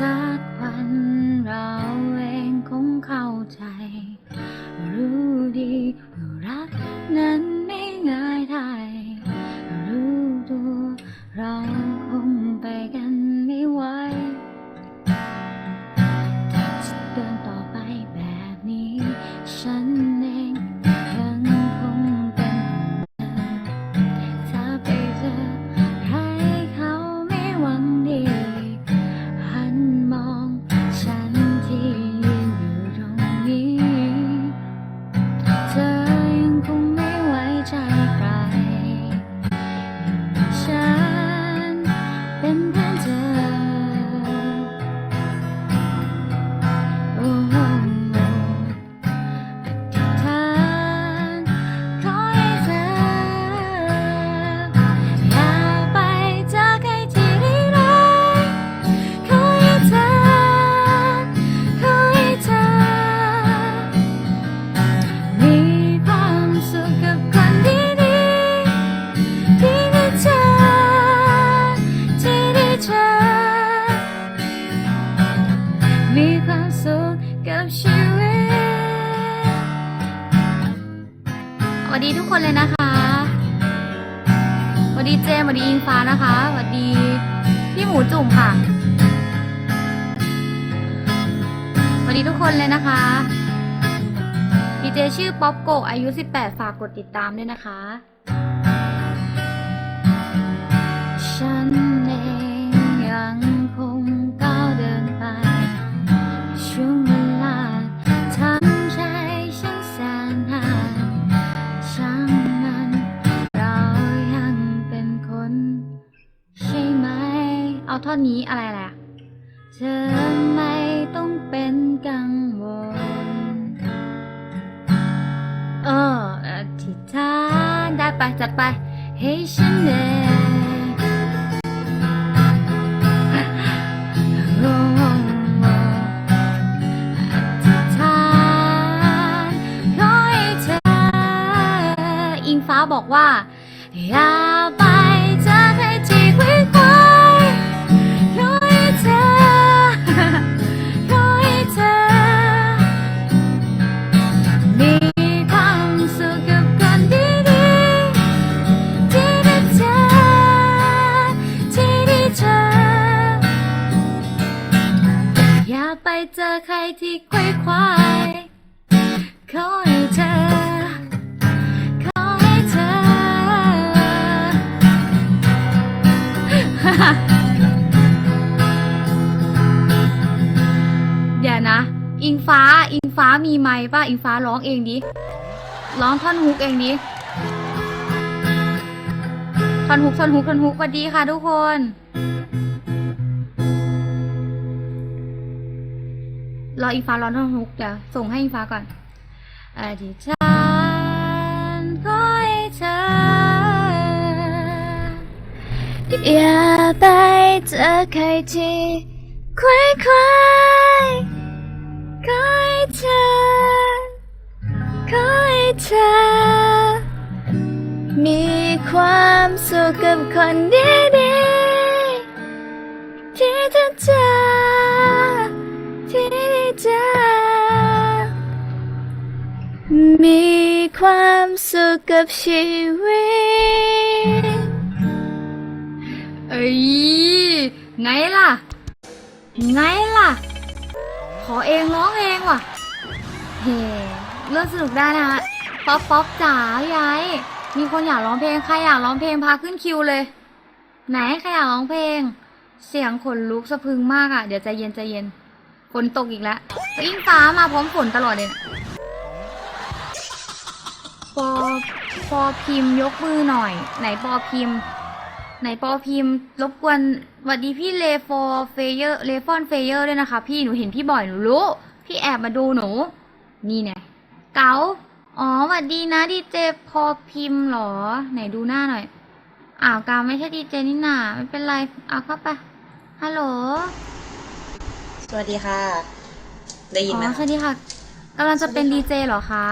สักวันเราเองคงเข้าใจ รู้ดีว่ารักนั้น ช้มีความสุขกับชีวิตสวัสดีทุกคนเลยนะคะสวัสดีเจมสวัสดีอิงฟ้านะคะสวัสดีพี่หมูจุ่มค่ะสวัสดีทุกคนเลยนะคะดีเจชื่อป๊อปโกอายุ 18 ฝากกดติดตามด้วยนะคะ ท่อนนี้อะไรแหละเธอไม่ต้องเป็นกังวลเอออธิษฐานได้ไปจัดไปให้ฉันเองโอ้โอ้อธิษฐานขอให้เธออิงฟ้าบอกว่าอย่าไป เจอใครที่ควยควายขอให้เธอ ขอให้เธอเดี๋ยวนะ อิงฟ้า อิงฟ้ามีไมค์ป่ะ อิงฟ้าร้องเองดิ ร้องท่อนฮุกเองดิ ท่อนฮุกท่อนฮุกท่อนฮุกสวัสดีค่ะทุกคน รออิงฟ้าร้องท่อนฮุกเดี๋ยวส่งให้อิงฟ้าก่อนอธิษฐานขอให้เธออย่าไปเจอใครที่ควยควายขอให้เธอขอให้เธอ มีความสุขกับคนดีๆที่เธอเจอ สุขกับชีวิต เอ้ย ไงล่ะ ไงล่ะ ขอเองร้องเองว่ะ เฮ้เรื่องสนุกได้นะฮะ ป๊อปป๊อปจ๋ายาย มีคนอยากร้องเพลง ใครอยากร้องเพลงพาขึ้นคิวเลย ไหนใครอยากร้องเพลง เสียงขนลุกสะพึงมากอะ่ะ เดี๋ยวใจเย็นใจเย็น ฝนตกอีกแล้วยิ่งฟ้ามาพร้อมฝนตลอดเลยนะ ปอปอพิมพ์ยกมือหน่อย ไหนปอพิมพ์ ไหนปอพิมพ์ รบกวนสวัสดีพี่เลฟอร์เฟเยอร์เลฟอนเฟเยอร์ด้วยนะคะ พี่หนูเห็นพี่บ่อยหนูรู้ พี่แอบมาดูหนู นี่ไงเก๋าอ๋อสวัสดีนะดีเจพอพิมพ์เหรอ ไหนดูหน้าหน่อย อ้าวกาวไม่ใช่ดีเจนี่นาไม่เป็นไร เอาเข้าไป ฮัลโหล สวัสดีค่ะ ได้ยินไหมอ๋อคะสวัสดีค่ะกำลังจะเป็นดีเจเหรอคะ